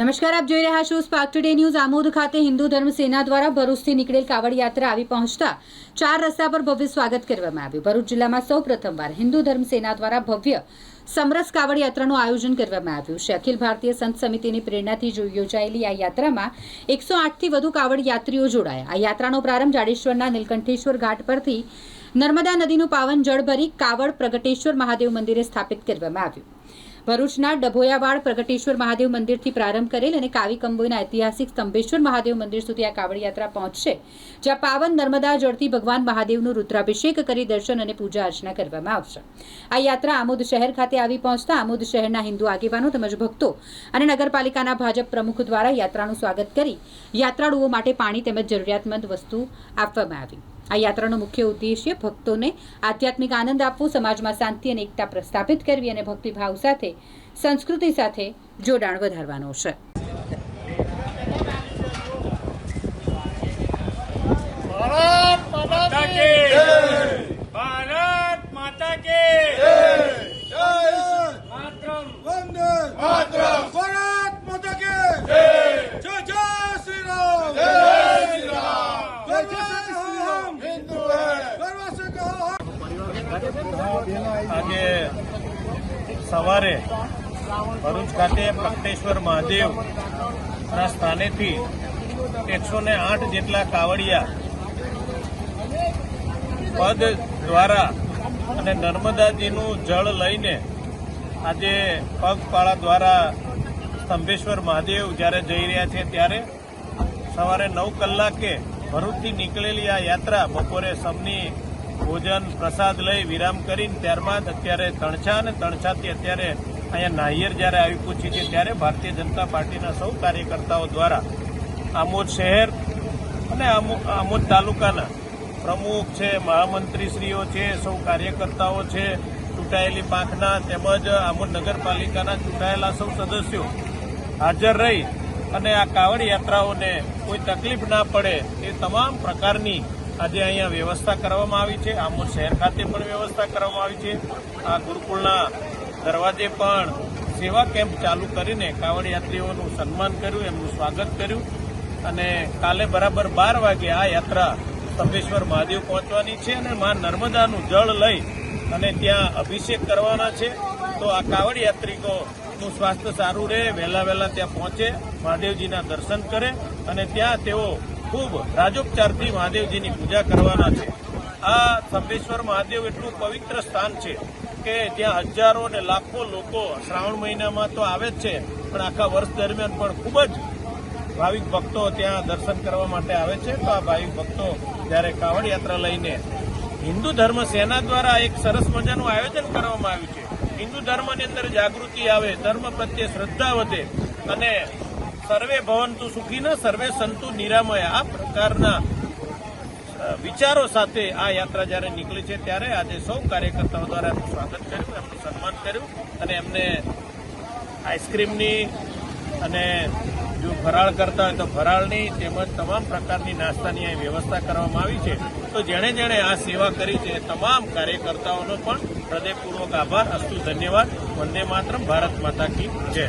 નમસ્કાર, આપ જોઈ રહ્યા છો સ્પાર્ક ટુડે ન્યૂઝ આમોદ ખાતે હિન્દુ ધર્મ સેના દ્વારા ભરૂચથી નીકળેલ કાવડ યાત્રા આવી પહોંચતા ચાર રસ્તા પર ભવ્ય સ્વાગત કરવામાં આવ્યું. ભરૂચ જિલ્લામાં સૌ પ્રથમવાર હિન્દુ ધર્મ સેના દ્વારા ભવ્ય સમરસ કાવડ યાત્રાનું આયોજન કરવામાં આવ્યું છે. અખિલ ભારતીય સંત સમિતિની પ્રેરણાથી યોજાયેલી આ યાત્રામાં એકસો આઠથી વધુ કાવડ યાત્રીઓ જોડાયા. આ યાત્રાનો પ્રારંભ જાડેશ્વરના નીલકંઠેશ્વર ઘાટ પરથી નર્મદા નદીનું પાવન જળ ભરી કાવડ પ્રગટેશ્વર મહાદેવ મંદિરે સ્થાપિત કરવામાં આવ્યું. ભરૂચના ડભોયાવાડ પ્રગટેશ્વર મહાદેવ મંદિરથી પ્રારંભ કરેલ અને કાવી કંબોઈના ઐતિહાસિક સ્તંભેશ્વર મહાદેવ મંદિર સુધી આ કાવડ યાત્રા પહોંચશે, જ્યાં પાવન નર્મદા જળથી ભગવાન મહાદેવનું રુદ્રાભિષેક કરી દર્શન અને પૂજા અર્ચના કરવામાં આવશે. આ યાત્રા આમોદ શહેર ખાતે આવી પહોંચતા આમોદ શહેરના હિન્દુ આગેવાનો તેમજ ભક્તો અને નગરપાલિકાના ભાજપ પ્રમુખ દ્વારા યાત્રાનું સ્વાગત કરી યાત્રાળુઓ માટે પાણી તેમજ જરૂરિયાતમંદ વસ્તુ આપવામાં આવી. આ યાત્રાનો મુખ્ય ઉદ્દેશ્ય ભક્તોને આધ્યાત્મિક આનંદ આપવો, સમાજમાં શાંતિ અને એકતા પ્રસ્થાપિત કરવી અને ભક્તિભાવ સાથે, સંસ્કૃતિ સાથે જોડાણ વધારવાનો છે. ભારત માતા की ભારત માતા की માતરમ વંદે માતરમ ભારત માતા કે જય જય શ્રી રામ જય શ્રી રામ ગર્વ સે કહો હમ હિન્દુ હૈ ગર્વ સે કહો હમ આજે સવારે ભરૂચ ખાતે પ્રગટેશ્વર મહાદેવ ના સ્થાનેથી એકસો ને આઠ જેટલા કાવડિયા પદ દ્વારા અને નર્મદાજીનું જળ લઈને આજે પગપાળા દ્વારા સ્તંભેશ્વર મહાદેવ જ્યારે જઈ રહ્યા છે ત્યારે સવારે નવ કલાકે ભરૂચથી નીકળેલી આ યાત્રા બપોરે સૌની ભોજન, પ્રસાદ લઈ વિરામ કરીને ત્યારબાદ અત્યારે તણછા અને તણછાથી અત્યારે અહીંયા નાહિયર જ્યારે આવી પૂછી છે ત્યારે ભારતીય જનતા પાર્ટીના સૌ કાર્યકર્તાઓ દ્વારા આમોદ શહેર અને આમો- આમોદ તાલુકાના પ્રમુખ છે, મહામંત્રીશ્રીઓ છે, સૌ કાર્યકર્તાઓ છે, ચૂંટાયેલી પાંખના તેમજ આમોદ નગરપાલિકાના ચૂંટાયેલા સૌ સદસ્યો હાજર રહી અને આ કાવડ યાત્રાઓને કોઈ તકલીફ ના પડે એ તમામ પ્રકારની આજે અહીંયા વ્યવસ્થા કરવામાં આવી છે. આમોદ શહેર ખાતે પણ વ્યવસ્થા કરવામાં આવી છે. આ ગુરુકુળના દરવાજે પણ સેવા કેમ્પ ચાલુ કરીને કાવડ યાત્રીઓનું સન્માન કર્યું, એમનું સ્વાગત કર્યું. અને કાલે બરાબર બાર વાગે આ યાત્રા સ્તંભેશ્વર મહાદેવ પહોંચવાની છે અને મા નર્મદાનું જળ લઈ અને ત્યાં અભિષેક કરવાના છે. તો આ કાવડ યાત્રિકોનું સ્વાસ્થ્ય સારું રહે, વહેલા વહેલા ત્યાં પહોંચે, મહાદેવજીના દર્શન કરે અને ત્યાં તેઓ ખૂબ રાજોપચારથી મહાદેવજીની પૂજા કરવાના છે. આ સ્તંભેશ્વર મહાદેવ એટલું પવિત્ર સ્થાન છે કે ત્યાં હજારો અને લાખો લોકો શ્રાવણ મહિનામાં તો આવે જ છે, પણ આખા વર્ષ દરમિયાન પણ ખૂબ જ ભાવિક ભક્તો ત્યાં દર્શન કરવા માટે આવે છે. તો આ ભાવિક ભક્તો જ્યારે કાવડ યાત્રા લઈને હિન્દુ ધર્મ સેના દ્વારા એક સરસ મજાનું આયોજન કરવામાં આવ્યું છે. હિન્દુ ધર્મની અંદર જાગૃતિ આવે, ધર્મ પ્રત્યે શ્રદ્ધા વધે અને સર્વે ભવંતુ સુખીના, સર્વે સંતુ નિરામય. આ પ્રકારના વિચારો સાથે આ યાત્રા જ્યારે નીકળી છે ત્યારે આજે સૌ કાર્યકર્તાઓ દ્વારા એમનું સ્વાગત કર્યું, એમનું સન્માન કર્યું અને એમને આઈસ્ક્રીમની અને જો ફરાળ કરતા હોય તો ફરાળની તેમજ તમામ પ્રકારની નાસ્તાની અહીં વ્યવસ્થા કરવામાં આવી છે. તો જેણે જેણે આ સેવા કરી છે, તમામ કાર્યકર્તાઓનો પણ હૃદયપૂર્વક આભાર, અસ્તુ ધન્યવાદ. વંદે માતરમ, ભારત માતા કી જય.